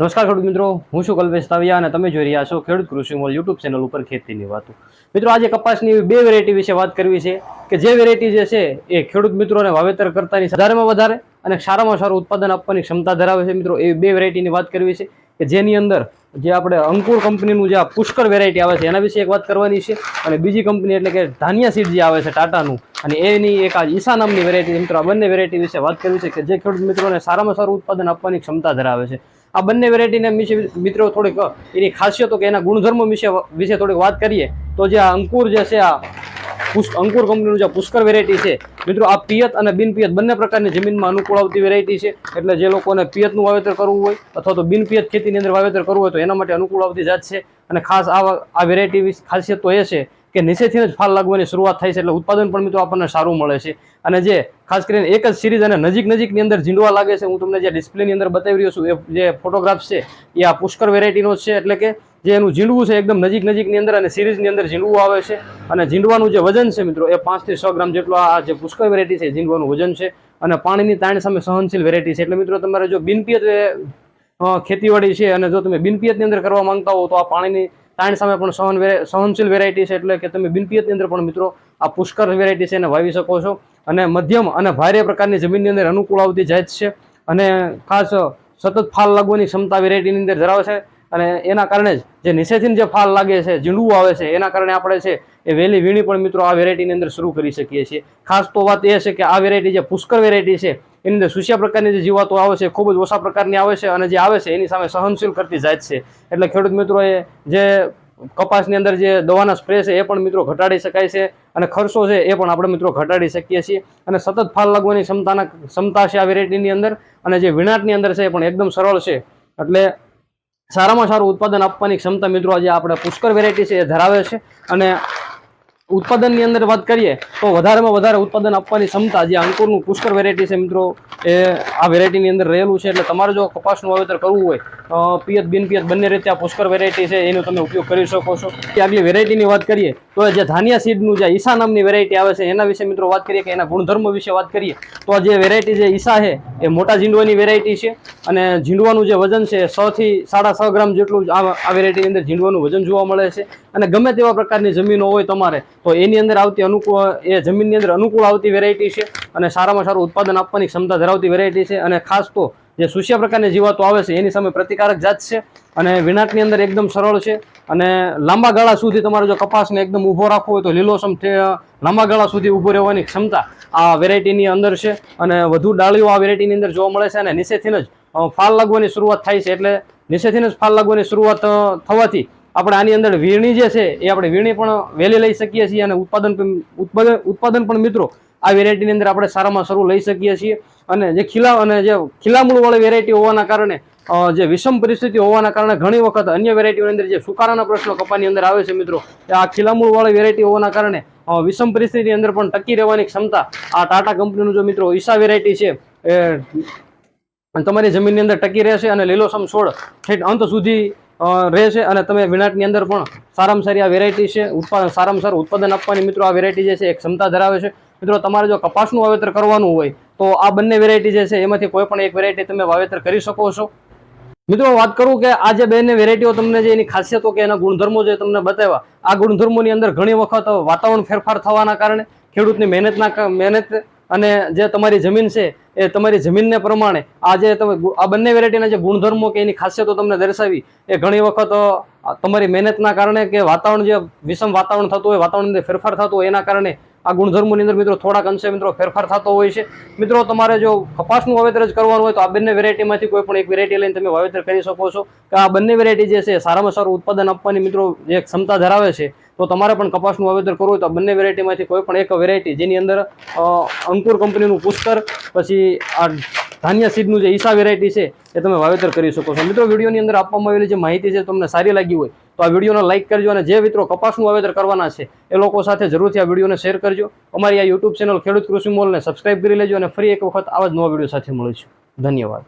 નમસ્કાર ખેડૂત મિત્રો, હું છું કલ્પેશ તાવિયા અને તમે જોઈ રહ્યા છો ખેડૂત કૃષિ મોલ યુટ્યુબ ચેનલ ઉપર ખેતીની વાતો. મિત્રો, આજે કપાસની બે વેરાયટી વિશે વાત કરવી છે કે જે વેરાયટી જે છે એ ખેડૂત મિત્રોને વાવેતર કરતાની વધારેમાં વધારે અને સારામાં સારું ઉત્પાદન આપવાની ક્ષમતા ધરાવે છે. મિત્રો એવી બે વેરાયટીની વાત કરવી છે કે જેની અંદર જે આપણે અંકુર કંપનીનું જે આ પુષ્કર વેરાયટી આવે છે, એના વિશે એક વાત કરવાની છે અને બીજી કંપની એટલે કે ધાનિયા સીડ જે આવે છે, ટાટાનું, અને એની એક આ ઈસા નામની વેરાયટી મિત્રો, આ બંને વેરાયટી વિશે વાત કરવી છે કે જે ખેડૂત મિત્રોને સારામાં સારું ઉત્પાદન આપવાની ક્ષમતા ધરાવે છે. આ બંને વેરાયટીને વિશે મિત્રો થોડીક એની ખાસિયતો કે એના ગુણધર્મો વિશે વિશે થોડીક વાત કરીએ. તો જે આ અંકુર જે છે, આ અંકુર કંપનીનું જે પુષ્કર વેરાયટી છે, મિત્રો આ પિયત અને બિનપિયત બંને પ્રકારની જમીનમાં અનુકૂળ આવતી વેરાયટી છે. એટલે જે લોકોને પિયતનું વાવેતર કરવું હોય, અથવા તો બિનપિયત ખેતીની અંદર વાવેતર કરવું હોય, તો એના માટે અનુકૂળ આવતી જાત છે. અને ખાસ આ આ વેરાયટી ખાસિયત તો એ છે કે નીચેથી જ ફાલ લાગવાની શરૂઆત થાય છે, એટલે ઉત્પાદન પણ મિત્રો આપણને સારું મળે છે. અને જે ખાસ કરીને એક જ સિરીઝ અને નજીક નજીકની અંદર ઝીંડવા લાગે છે. હું તમને જે ડિસ્પ્લેની અંદર બતાવી રહ્યો છું, એ જે ફોટોગ્રાફ્સ છે, એ આ પુષ્કર વેરાયટીનો છે. એટલે કે જે એનું ઝીંડવું છે એકદમ નજીક નજીકની અંદર અને સિરીઝની અંદર ઝીંડવું આવે છે. અને ઝીંડવાનું જે વજન છે મિત્રો, એ પાંચથી છ ગ્રામ જેટલો આ જે પુષ્કળ વેરાયટી છે ઝીંડવાનું વજન છે. અને પાણીની તાણ સામે સહનશીલ વેરાયટી છે. એટલે મિત્રો, તમારે જો બિનપિયત ખેતીવાડી છે અને જો તમે બિનપિયતની અંદર કરવા માંગતા હો તો આ પાણીની તાણ સામે પણ સહન સહનશીલ વેરાયટી છે. એટલે કે તમે બિનપિયતની અંદર પણ મિત્રો આ પુષ્કર વેરાયટી છે એને વાવી શકો છો. અને મધ્યમ અને ભારે પ્રકારની જમીનની અંદર અનુકૂળ આવતી જાત છે. અને ખાસ સતત ફાલ લાગવાની ક્ષમતા વેરાયટીની અંદર ધરાવે છે. અને એના કારણે જ જે નીચેથી જે ફાલ લાગે છે ઝીંડવું આવે છે, એના કારણે આપણે છે એ વહેલી વીણી પણ મિત્રો આ વેરાયટીની અંદર શરૂ કરી શકીએ છીએ. ખાસ તો વાત એ છે કે આ વેરાયટી જે પુષ્કર વેરાયટી છે, એની અંદર સુસ્યા પ્રકારની જે જીવાતો આવે છે, ખૂબ જ ઓછા પ્રકારની આવે છે અને જે આવે છે, એની સામે સહનશીલ કરતી જાત છે. એટલે ખેડૂત મિત્રોએ જે કપાસની અંદર જે દવાના સ્પ્રે છે એ પણ મિત્રો ઘટાડી શકાય છે અને ખર્ચો છે એ પણ આપણે મિત્રો ઘટાડી શકીએ છીએ. અને સતત ફાલ લાગવાની ક્ષમતાના ક્ષમતા છે આ વેરાયટીની અંદર અને જે વિણાટની અંદર છે એ પણ એકદમ સરળ છે. એટલે સારામાં સારું ઉત્પાદન આપવાની ક્ષમતા મિત્રો આજે આપણે પુષ્કર વેરાયટી છે એ ધરાવે છે. અને ઉત્પાદનની અંદર વાત કરીએ, તો વધારેમાં વધારે ઉત્પાદન આપવાની ક્ષમતા જે અંકુરનું પુષ્કર વેરાયટી છે મિત્રો, એ આ વેરાયટીની અંદર રહેલું છે. એટલે તમારે જો કપાસનું વાવેતર કરવું હોય પિયત બિન પિયત બંને રીતે આ પુષ્કર વેરાયટી છે, એનો તમે ઉપયોગ કરી શકો છો. કે આગલી વેરાયટીની વાત કરીએ, તો જે ધાનિયા સીડનું જે ઈસા નામની વેરાયટી આવે છે, એના વિશે મિત્રો વાત કરીએ કે એના ગુણધર્મ વિશે વાત કરીએ, તો આ જે વેરાયટી જે ઈસા છે, એ મોટા ઝીંડવાની વેરાયટી છે. અને ઝીંડવાનું જે વજન છે થી સાડા છ ગ્રામ જેટલું આ વેરાયટીની અંદર ઝીંડવાનું વજન જોવા મળે છે. અને ગમે તેવા પ્રકારની જમીનો હોય તમારે, તો એની અંદર આવતી અનુકૂળ, એ જમીનની અંદર અનુકૂળ આવતી વેરાયટી છે અને સારામાં સારું ઉત્પાદન આપવાની ક્ષમતા ધરાવતી વેરાયટી છે. અને ખાસ તો જે સુસ્યા પ્રકારની જીવાતો આવે છે, એની સામે પ્રતિકારક જાત છે અને વિનાટની અંદર એકદમ સરળ છે. અને લાંબા ગાળા સુધી તમારે જો કપાસને એકદમ ઊભો રાખવો હોય તો લીલોસમ લાંબા ગાળા સુધી ઊભો રહેવાની ક્ષમતા આ વેરાયટીની અંદર છે. અને વધુ ડાળીઓ આ વેરાયટીની અંદર જોવા મળે છે અને નીચેથી જ ફાલ લાગવાની શરૂઆત થાય છે એટલે નીચેથી જ ફાલ લાગવાની શરૂઆત થવાથી આપણે આની અંદર વીણી જે છે એ આપણે વીણી પણ વહેલી લઈ શકીએ છીએ અને ઉત્પાદન ઉત્પાદન ઉત્પાદન પણ મિત્રો આ વેરાયટીની અંદર આપણે સારામાં સારું લઈ શકીએ છીએ. અને જે ખીલા અને જે ખીલામૂળવાળી વેરાયટી હોવાના કારણે જે વિષમ પરિસ્થિતિ હોવાના કારણે ઘણી વખત અન્ય વેરાયટીઓની અંદર જે સુકારાના પ્રશ્નો કપાની અંદર આવે છે મિત્રો આ ખીલામૂળવાળી વેરાયટી હોવાના કારણે વિષમ પરિસ્થિતિની અંદર પણ ટકી રહેવાની ક્ષમતા આ ટાટા કંપનીનું જો મિત્રો ઈસા વેરાયટી છે, એ અને તમારી જમીનની અંદર ટકી રહેશે અને લીલોસમ છોડ ઠેઠ અંત સુધી રહેશે અને તમે વિનાટની અંદર પણ સારામાં સારી આ વેરાયટી છે, ઉત્પાદન, સારામાં સારું ઉત્પાદન આપવાની મિત્રો આ વેરાયટી જે છે એક ક્ષમતા ધરાવે છે. મિત્રો, તમારે જો કપાસનું વાવેતર કરવાનું હોય, તો આ બંને વેરાયટી જે છે એમાંથી કોઈ પણ એક વેરાયટી તમે વાવેતર કરી શકો છો. મિત્રો વાત કરું કે આ જે બંને વેરાયટીઓ તમને જે એની ખાસિયતો કે એના ગુણધર્મો જે તમને બતાવ્યા, આ ગુણધર્મોની અંદર ઘણી વખત વાતાવરણ ફેરફાર થવાના કારણે ખેડૂતની મહેનતના મહેનત અને જે તમારી જમીન છે, એ તમારી જમીનને પ્રમાણે આ જે તમે આ બંને વેરાયટીના જે ગુણધર્મો કે એની ખાસિયતો તમને દર્શાવી, એ ઘણી વખત તમારી મહેનતના કારણે કે વાતાવરણ જે વિષમ વાતાવરણ થતું હોય વાતાવરણની ફેરફાર થતો હોય, એના કારણે આ ગુણધર્મોની અંદર મિત્રો થોડાક અંશે મિત્રો ફેરફાર થતો હોય છે. મિત્રો તમારે જો કપાસનું વાવેતર જ કરવાનું હોય તો આ બંને વેરાયટીમાંથી કોઈ પણ એક વેરાયટી લઈને તમે વાવેતર કરી શકો છો. કે આ બંને વેરાયટી જે છે સારામાં સારું ઉત્પાદન આપવાની મિત્રો જે ક્ષમતા ધરાવે છે તો તમારે પણ કપાસનું વાવેતર કરવું હોય તો બંને વેરાયટીમાંથી કોઈ પણ એક વેરાયટી જેની અંદર અંકુર કંપનીનું પુષ્કર, પછી આ ધાન્યા સીડનું જે ઈસા વેરાયટી છે એ તમે વાવેતર કરી શકો છો. મિત્રો, વિડીયોની અંદર આપવામાં આવેલી જે માહિતી છે તમને સારી લાગી હોય તો આ વિડીયોને લાઇક કરજો અને જે મિત્રો કપાસનું વાવેતર કરવાના છે એ લોકો સાથે જરૂરથી આ વિડીયોને શેર કરજો. અમારી આ યુટ્યુબ ચેનલ ખેડૂત કૃષિ મોલને સબસ્ક્રાઇબ કરી લેજો અને ફરી એક વખત આવા જ નવા વીડિયો સાથે મળીશું. ધન્યવાદ.